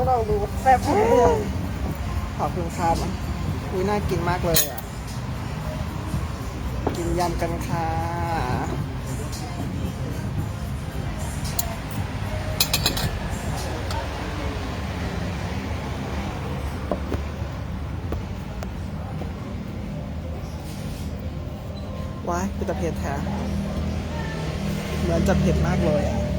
ต้องลองดูแซ่บขอบคุณครับอุ้ยน่ากินมากเลยอะ กินยำกันค่ะว้ายคือตะเผ็ดแท้เหมือนจะเผ็ดมากเลยอะ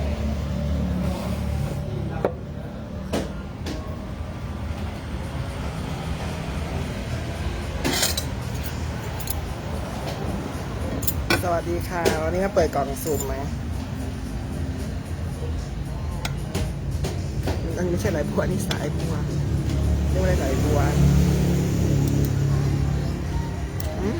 สวัสดีค่ะ วันนี้มาเปิดกล่องสุ่มไหมอันนี้ไม่ใช่ไหลบัวนี่สายบัวเรียกว่าอะไรไหลบัวอืม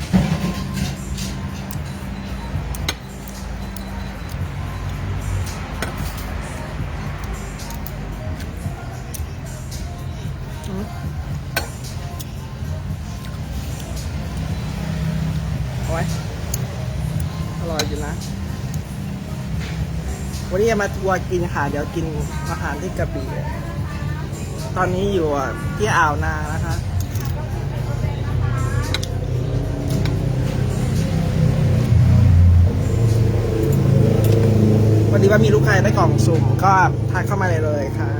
อืมโอ้ย อร่อยอยู่นะ วันนี้จะมาทัวร์กินค่ะเดี๋ยวกินอาหารที่กระบี่ตอนนี้อยู่ที่อ่าวนานะคะวันนี้ว่ามีลูกค้าได้กล่องสุ่มก็ทักเข้ามาเลยเลยค่ะ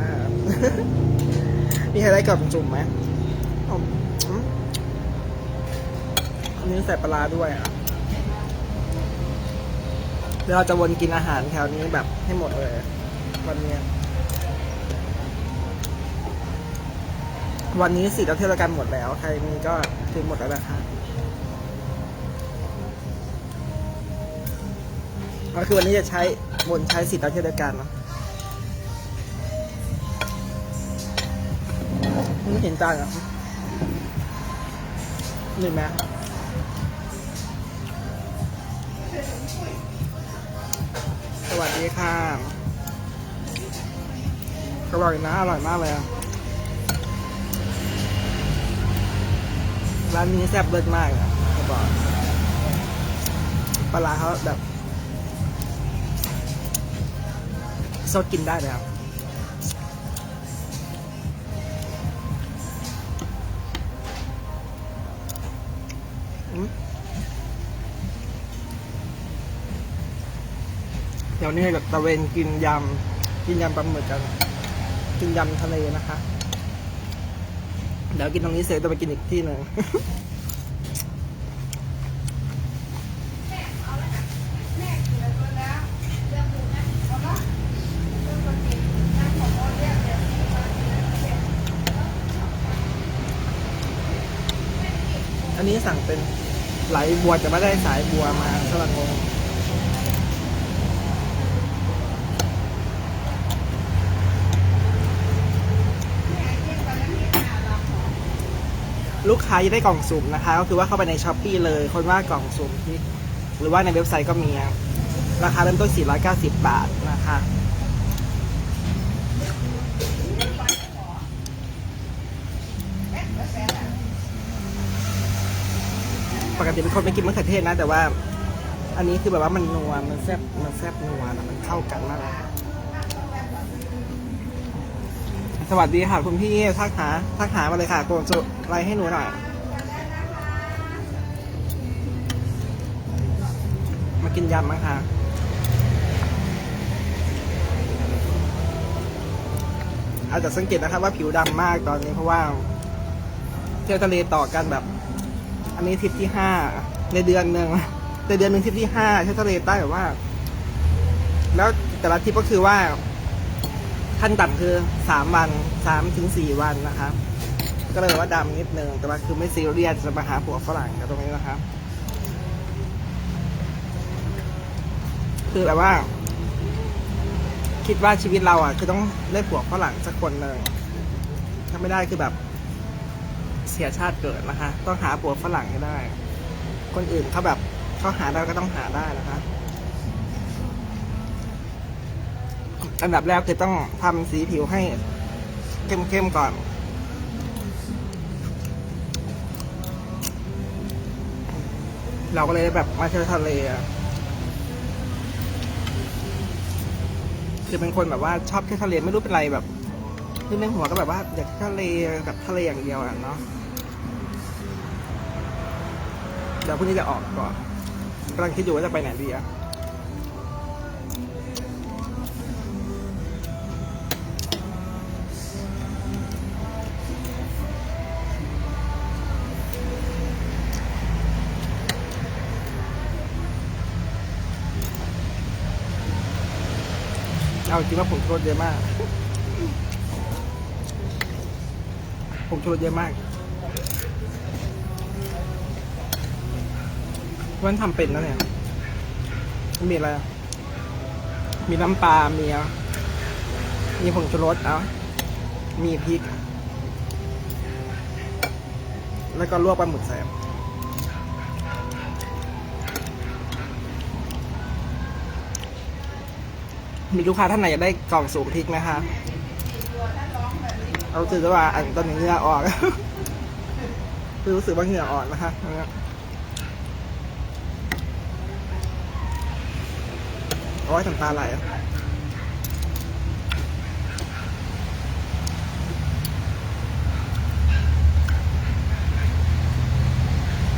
มีใครได้กล่องสุ่มไหมอันนี้ใส่ปลาร้าด้วยอะ เดี๋ยวเราจะวนกินอาหารแถวนี้แบบให้หมดเลย วันเนี้ยวันนี้สิเราเที่ยวกันหมดแล้ว ใครมีก็ถึงหมดแล้วนะคะก็คือวันนี้จะใช้วนใช้สิทธิ์เราเที่ยวกันเนาะไม่เห็นจานเหรอนี่ไหม ดีค่ะอร่อยนะ อร่อยมากเลยร้านนี้แซ่บเลิศมากอะจะบอกปลาร้าเขาแบบสดกินได้เลยครับอืม ดี๋ยวนี้แบบตะเวนกินยำกินยำปลาหมึกกัน กินยำทะเลนะคะ เดี๋ยวกินตรงนี้เสร็จจะไปกินอีกที่หนึ่งอันนี้สั่งเป็นไหลบัวจะไม่ได้สายบัวมาสลังงง ค้าจะได้กล่องสุ่มนะคะ ก็คือว่าเข้าไปในช้อปปีเลยคนว่ากล่องสุ่มที่หรือว่าในเว็บไซต์ก็มีครับราคาเริ่มต้น 490 บาทนะคะปกติเป็นคนไม่กินมะเขือเทศนะ แต่ว่า อันนี้คือแบบว่ามันนัวมันแซ่บมันแซ่บนัวนะมันเข้ากันมากเลย สวัสดีค่ะคุณพี่ทักหาทักหามาเลยค่ะโกนสุอะไรให้หนูหน่อยมากินยำมั้งคะอาจจะสังเกตนะครับว่าผิวดำมากตอนนี้เพราะว่า เที่ยวทะเลต่อกันแบบ อันนี้ทริปที่ห้าในเดือนหนึ่งในเดือนหนึ่งทริปที่ห้าเที่ยวทะเลใต้แบบว่า แล้วแต่ละทริปก็คือว่า ขั้นต่ำคือสามวันสามถึงสี่วันนะครับ ก็เลยว่าดำนิดนึงแต่ว่าคือไม่ซีเรียสจะมาหาผัวฝรั่งกับตรงนี้นะครับ คือแบบว่า คิดว่าชีวิตเราอะ คือต้องได้ผัวฝรั่งสักคนหนึ่งถ้าไม่ได้คือแบบเสียชาติเกิดนะคะ ต้องหาผัวฝรั่งให้ได้ คนอื่นเขาแบบเขาหาได้ก็ต้องหาได้นะคะ อันดับแรกคือต้องทำสีผิวให้เข้มๆก่อน เราก็เลยแบบมาเที่ยวทะเลคือเป็นคนแบบว่าชอบเที่ยวทะเลไม่รู้เป็นไรแบบคือในหัวก็แบบว่าอยากทะเลแบบทะเลอย่างเดียวอะเนาะเดี๋ยวพรุ่งนี้จะออกก่อนกำลังคิดอยู่ว่าจะไปไหนดีอะ เอาจริงว่าผมโทษเยอะมาก ผมโทษเยอะมากวันทำเป็นนะเนี่ย มีอะไร มีน้ำปลา มีอะมีผงชูรสเอามีพริก แล้วก็ลวกปลาหมึกใส่ มีลูกค้าท่านไหนอยากได้กล่องสูงพริกนะคะ เอารู้สึกว่าอันตอนนี้เหงื่อออกคือรู้สึกว่าเหงื่ออ่อนนะคะโอ้ยน้ำตาไหล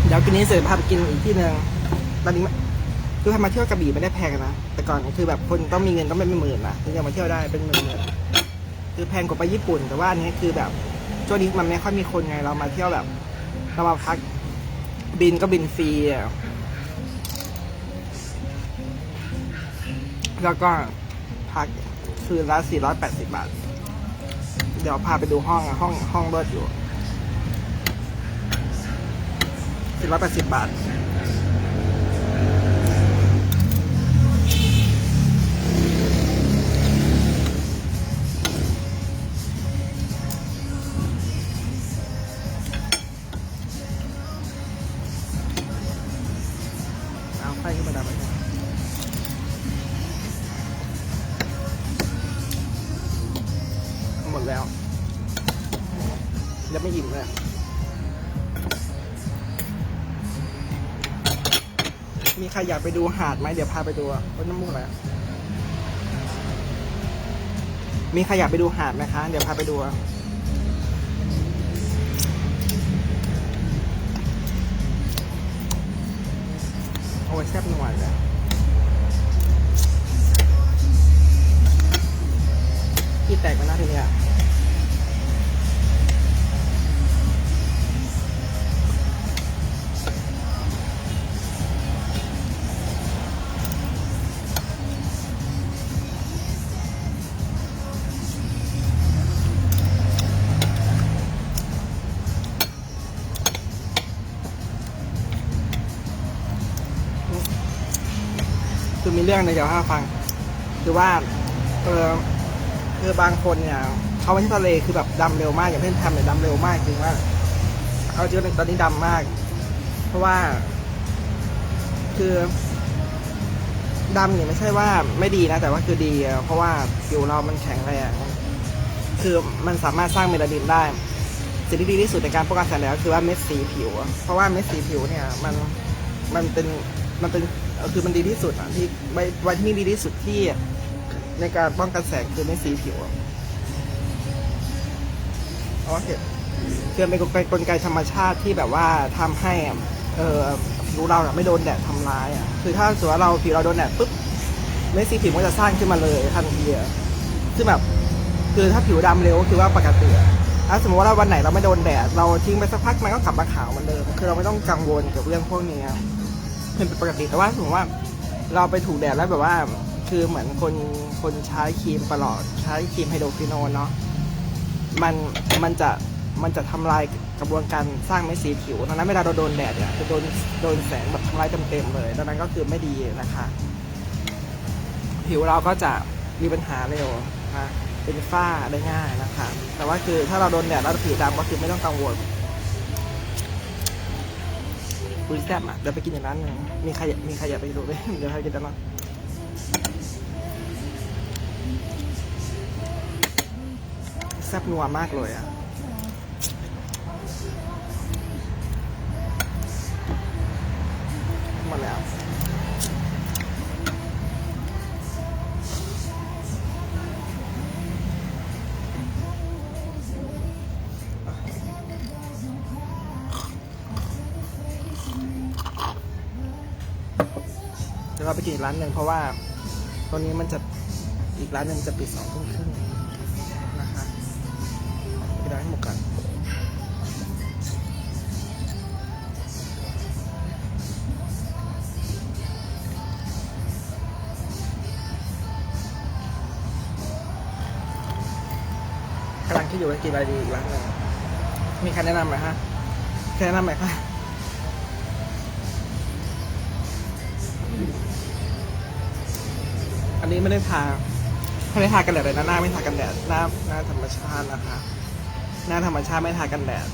เดี๋ยวกินนี้เสร็จพาไปกินอีกที่หนึ่งตอนนี้คือพามาเที่ยวกระบี่ไม่ได้แพงนะ ก่อนคือแบบคนต้องมีเงินต้องเป็นหมื่นนะถึงจะมาเที่ยวได้เป็นหมื่นคือแพงกว่าไปญี่ปุ่น แต่ว่าอันนี้คือแบบช่วงนี้มันไม่ค่อยมีคนไงเรามาเที่ยวแบบเรามาพักบินก็บินฟรีแล้วก็พักคืนละ480 บาท เดี๋ยวพาไปดูห้องห้องห้องเบิร์ดอยู่480 บาท ใครอยากไปดูหาดไหมเดี๋ยวพาไปดูว่าน้ำมูกอะไรมีใครอยากไปดูหาดไหมคะ เดี๋ยวพาไปดูโอ้ยแซ่บหน่วยเลยพี่แตกมาหน้าทีเนี้ย เรื่องในเดี๋ยวให้ฟัง คือว่า เออคือบางคนเนี่ยเขาไปที่ทะเลคือแบบดำเร็วมากอย่างเพื่อนทำเนี่ยดำเร็วมากจริงว่าเอาจริงตอนนี้ดำมาก เพราะว่า คือดำเนี่ยไม่ใช่ว่าไม่ดีนะ แต่ว่าคือดี เพราะว่าผิวเรามันแข็งแรงคือมันสามารถสร้างเมลานินได้ สิ่งที่ดีที่สุดในการป้องกันแสงแดดก็คือว่าเม็ดสีผิว เพราะว่าเม็ดสีผิวเนี่ย มันมันเป็น มันเป็นคือมันดีที่สุดอะที่ไวไวที่นี่ดีที่สุดที่ในการป้องกันแสงคือเม็ดสีผิวอะอ๋อเห็นคือเป็นกลไกธรรมชาติที่แบบว่าทำให้เออผิวเราไม่โดนแดดทำร้ายอะคือถ้าสมมติว่าเราผิวเราโดนแดดปุ๊บเม็ดสีผิวมันก็จะสร้างขึ้นมาเลยทันทีอะซึ่งแบบคือถ้าผิวดำเร็วก็คือว่าปกติอถ้าสมมติว่าวันไหนเราไม่โดนแดดเราทิ้งไปสักพักมันก็กลับมาขาวเหมือนเดิมคือเราไม่ต้องกังวลกับเรื่องพวกนี้ครับ เป็นปกติแต่ว่าสมมติว่า เราไปถูกแดดแล้วแบบว่า คือเหมือนคนคนใช้ครีมตลอดใช้ครีมไฮโดรควิโนนเนาะมันมันจะมันจะทำลายกระบวนการสร้างเม็ดสีผิวดังนั้นเวลาเราโดนแดดเนี่ยจะโดนโดนแสงแบบทำลายเต็มๆเลยดังนั้นก็คือไม่ดีนะคะ ผิวเราก็จะมีปัญหาเร็วนะเป็นฝ้าได้ง่ายนะคะ แต่ว่าคือถ้าเราโดนแดดแล้วผิวดำก็คือไม่ต้องกังวลูแซ่บอะเดี๋ยวไปกินอย่างนั้นมีใครมีใครอยากไปดูไหมเดี๋ยวให้กินแล้วนะแซ่บนัวมากเลยอะ ไปกินอีกร้านหนึ่งเพราะว่าตอนนี้มันจะอีกร้านหนึ่งจะปิดสองทุ่มครึ่งนะคะไปได้ให้หมดกันกำลังคิดอยู่ว่ากินอะไรดีอีกร้านหนึ่งมีใครแนะนำไหมฮะใครแนะนำไหมคะ อันนี้ไม่ได้ทาไม่ได้ทากันแดดเลยนะหน้าไม่ทากันแดดหน้าหน้าธรรมชาตินะคะหน้าธรรมชาติไม่ทากันแดด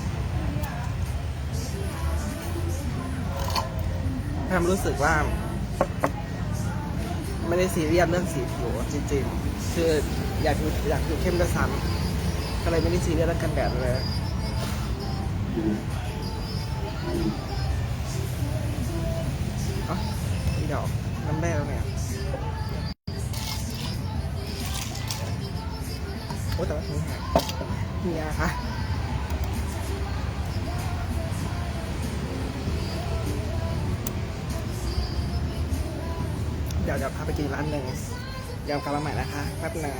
ทำรู้สึกว่า ไม่ได้ซีเรียสเรื่องสีผิวจริงๆคืออยากผิวอยากผิวเข้มด้วยซ้ำก็เลยไม่ได้ซีเรียสเรื่องกันแดดเลยอ๋อเดี๋ยวน้ำแร่แล้วเนี่ย โอ้แต่ว่าถึงหายเฮียคะเดี๋ยวเดี๋ยวพาไปกินร้านหนึ่งเดี๋ยวกลับมาใหม่นะคะแป๊บนึง